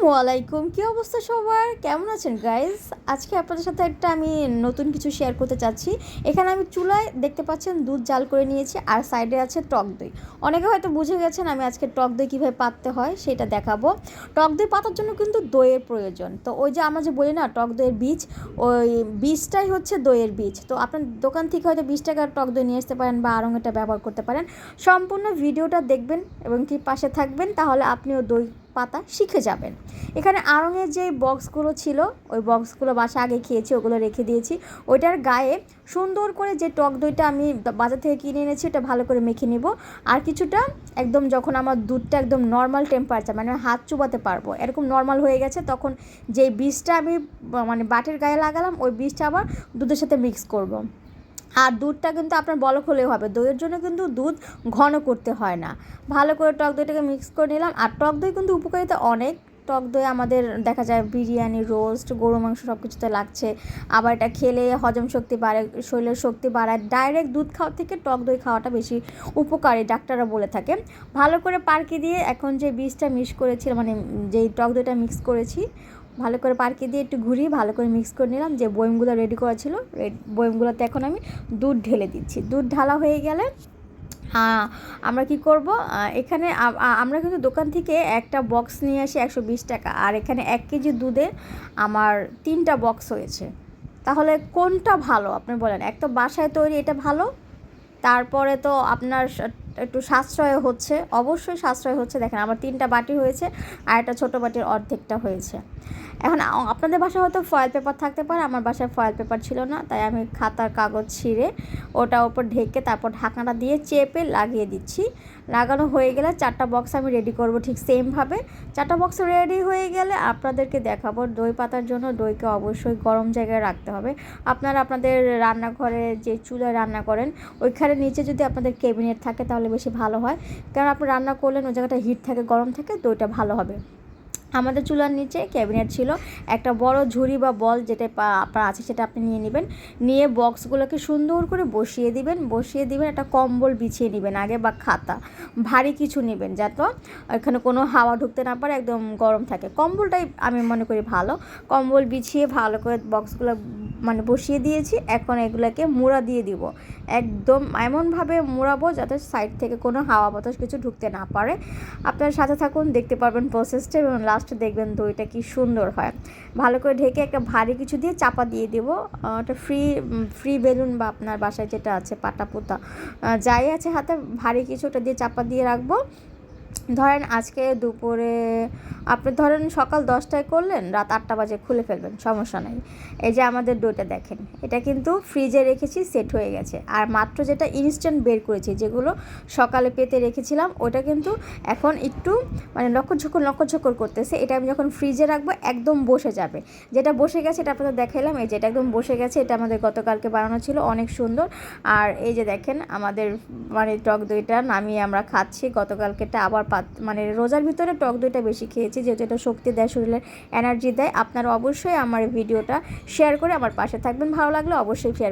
আসসালামু আলাইকুম কী অবস্থা সবার? কেমন আছেন গাইজ আজকে আপনাদের সাথে একটা আমি নতুন কিছু শেয়ার করতে চাচ্ছি। এখানে আমি চুলায় দেখতে পাচ্ছেন দুধ জাল করে নিয়েছি, আর সাইডে আছে টক দই। অনেকে হয়তো বুঝে গেছেন আমি আজকে টক দই কীভাবে পাততে হয়, সেটা দেখাবো। টক দই পাতার জন্য কিন্তু দইয়ের প্রয়োজন। তো ওই যে আমরা যে বলি না, টক দইয়ের বীজ, ওই বীজটাই হচ্ছে দইয়ের বীজ। তো আপনার দোকান থেকে হয়তো বিশ টাকার টক দই নিয়ে আসতে পারেন বা আরং এটা ব্যবহার করতে পারেন। সম্পূর্ণ ভিডিওটা দেখবেন এবং কি পাশে থাকবেন, তাহলে আপনিও দই পাতা শিখে যাবেন। এখানে আড়ঙের যে বক্সগুলো ছিল, ওই বক্সগুলো বাসা আগে খেয়েছি, ওগুলো রেখে দিয়েছি। ওইটার গায়ে সুন্দর করে যে টক দইটা আমি বাজার থেকে কিনে এনেছি, ওটা ভালো করে মেখে নিব। আর কিছুটা একদম যখন আমার দুধটা একদম নর্মাল টেম্পারেচার মানে হাত চুবাতে পারব, এরকম নর্মাল হয়ে গেছে, তখন যে বীজটা আমি মানে বাটের গায়ে লাগালাম, ওই বীজটা আবার দুধের সাথে মিক্স করব। আর দুধটা কিন্তু আপনার বলক হলেও হবে। দইয়ের জন্য কিন্তু দুধ ঘন করতে হয় না। ভালো করে টক দইটাকে মিক্স করে নিলাম। আর টক দই কিন্তু উপকারিতা অনেক। টক দই আমাদের দেখা যায় বিরিয়ানি রোস্ট গরু মাংস সব কিছুতে লাগছে। আবার এটা খেলে হজম শক্তি বাড়ে, শরীরের শক্তি বাড়ায়। ডাইরেক্ট দুধ খাওয়া থেকে টক দই খাওয়াটা বেশি উপকারী, ডাক্তাররা বলে থাকে। ভালো করে পার্কি দিয়ে এখন যে বীজটা মিক্স করেছি মানে যেই টক দইটা মিক্স করেছি ভালো করে পার্কে দিয়ে একটু ঘুরিয়ে ভালো করে মিক্স করে নিলাম। যে বয়মগুলো রেডি করা ছিল বয়মগুলোতে এখন আমি দুধ ঢেলে দিচ্ছি। দুধ ঢালা হয়ে গেলে হ্যাঁ আমরা কি করব? এখানে আমরা কিন্তু দোকান থেকে একটা বক্স নিয়ে আসি একশো বিশ টাকা। আর এখানে এক কেজি দুধে আমার তিনটা বক্স হয়েছে। তাহলে কোনটা ভালো? আপনি বলেন। এক তো বাসায় তৈরি এটা ভালো, তারপরে তো আপনার একটু সাশ্রয় হচ্ছে, অবশ্যই সাশ্রয় হচ্ছে। দেখেন, আমার তিনটা বাটি হয়েছে আর একটা ছোটো বাটির অর্ধেকটা হয়েছে। এখন আপনাদের বাসায় হয়তো ফয়েল পেপার থাকতে পারে, আমার বাসায় ফয়েল পেপার ছিল না, তাই আমি খাতার কাগজ ছিঁড়ে ওটা ওপর ঢেকে তারপর ঢাকনাটা দিয়ে চেপে লাগিয়ে দিচ্ছি। লাগানো হয়ে গেলে চারটা বক্স আমি রেডি করব ঠিক সেমভাবে চারটা বক্স রেডি হয়ে গেলে আপনাদেরকে দেখাবো, দই পাতার জন্য দইকে অবশ্যই গরম জায়গায় রাখতে হবে। আপনারা আপনাদের রান্নাঘরে যে চুলায় রান্না করেন, ওইখানে নিচে যদি আপনাদের ক্যাবিনেট থাকে তাহলে বেশি ভালো হয়। কারণ আপনি রান্না করলেন, ওই জায়গাটা হিট থাকে, গরম থাকে দইটা ভালো হবে। আমাদের চুলার নিচে ক্যাবিনেট ছিল, একটা বড় ঝুড়ি বা বল যেটা আপনার আছে সেটা আপনি নিয়ে নেবেন। নিয়ে বক্সগুলোকে সুন্দর করে বসিয়ে দিবেন বসিয়ে দিবেন, একটা কম্বল বিছিয়ে নেবেন আগে বা খাতা। ভারী কিছু নেবেন যাতে এখানে কোনো হাওয়া ঢুকতে না পারে, একদম গরম থাকে। কম্বলটাই আমি মনে করি ভালো। কম্বল বিছিয়ে ভালো করে বক্সগুলো মানে বসিয়ে দিয়েছি, এখন এগুলোকে মুড়া দিয়ে দিব। একদম এমনভাবে মুড়াবো যাতে সাইড থেকে কোনো হাওয়া বাতাস কিছু ঢুকতে না পারে। আপনার সাথে থাকুন, দেখতে পারবেন প্রসেসটা এবং লাস্টে দেখবেন দইটা কি সুন্দর হয়। ভালো করে ঢেকে একটা ভারী কিছু দিয়ে চাপা দিয়ে দেবো। ওটা ফ্রি ফ্রি বেলুন বা আপনার বাসায় যেটা আছে, পাটা পোতা যাই আছে হাতে, ভারী কিছুটা দিয়ে চাপা দিয়ে রাখব। ধরেন আজকে দুপুরে আপনি ধরেন সকাল দশটায় করলেন, রাত আটটা বাজে খুলে ফেলবেন, সমস্যা নেই। এই যে আমাদের ডোটা দেখেন, এটা কিন্তু ফ্রিজে রেখেছি, সেট হয়ে গেছে। আর মাত্র যেটা ইনস্ট্যান্ট বের করেছি, যেগুলো সকালে পেতে রেখেছিলাম, ওটা কিন্তু এখন একটু মানে লক্ষ্যঝকর লক্ষ্যঝকর করতেছে। এটা আমি যখন ফ্রিজে রাখব, একদম বসে যাবে। যেটা বসে গেছে, এটা আপনাদের দেখাইলাম, এই যে এটা একদম বসে গেছে, এটা আমাদের গতকালকে বানানো ছিল, অনেক সুন্দর। আর এই যে দেখেন, আমাদের মানে টক দইটা নামিয়ে আমরা খাচ্ছি, গতকালকেটা আবার পাত মানে রোজার ভিতরে টক দইটা বেশি খেয়েছি যেহেতু এটা শক্তি দেয়, শরীরের এনার্জি দেয়, আপনারা অবশ্যই আমার ভিডিওটা শেয়ার করে আমার পাশে থাকবেন। ভালো লাগলে অবশ্যই শেয়ার